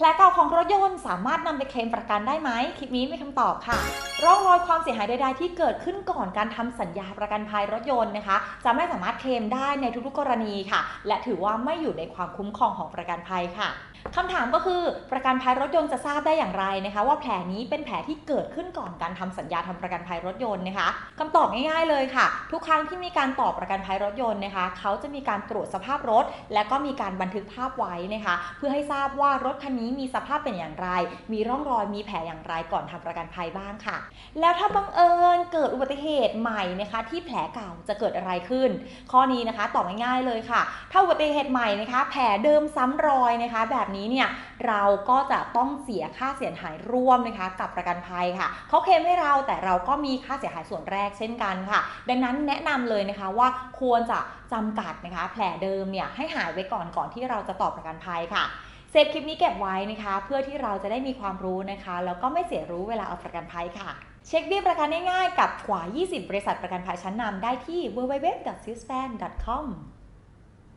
แผลเก่าของรถยนต์สามารถนำไปเคลมประกันได้ไหม คลิปนี้มีคำตอบค่ะ ร่องรอยความเสียหายใดๆที่เกิดขึ้นก่อนการทำสัญญาประกันภัยรถยนต์นะคะ จะไม่สามารถเคลมได้ในทุกๆกรณีค่ะ และถือว่าไม่อยู่ในความคุ้มครองของประกันภัยค่ะคำถามก็คือประกันภัยรถยนต์จะทราบได้อย่างไรนะคะ ว่าแผลนี้เป็นแผลที่เกิดขึ้นก่อนการทำสัญญาทำประกันภัยรถยนต์นะคะคำตอบง่ายๆเลยค่ะ ทุกครั้งที่มีการต่อประกันภัยรถยนต์นะคะ เขาจะมีการตรวจสภาพรถ และก็มีการบันทึกภาพไว้นะคะ เพื่อให้ทราบว่ารถคันนี้มีสภาพเป็นอย่างไร มีร่องรอยมีแผลอย่างไรก่อนทำประกันภัยบ้างค่ะ แล้วถ้าบังเอิญเกิดอุบัติเหตุใหม่นะคะที่แผลเก่าจะเกิดอะไรขึ้น ข้อนี้นะคะตอบง่ายๆเลยค่ะ ถ้าอุบัติเหตุใหม่นะคะแผลเดิมซ้ำรอยนะคะ แบบนี้เนี่ยเราก็จะต้องเสียค่าเสียหายร่วมนะคะ กับประกันภัยค่ะเขาเคลมให้เราแต่เราก็มีค่าเสียหายส่วนแรกเช่นกันค่ะ ดังนั้นแนะนำเลยนะคะว่าควรจะจำกัดนะคะ แผลเดิมเนี่ยให้หายไว้ก่อนก่อนที่เราจะต่อประกันภัยค่ะ เซฟคลิปนี้เก็บไว้นะคะ เพื่อที่เราจะได้มีความรู้นะคะ แล้วก็ไม่เสียรู้เวลาเอาประกันภัยค่ะ เช็คเบี้ยประกันง่ายๆ กับกว่า 20 บริษัทประกันภัยชั้นนำได้ที่ www.syspan.com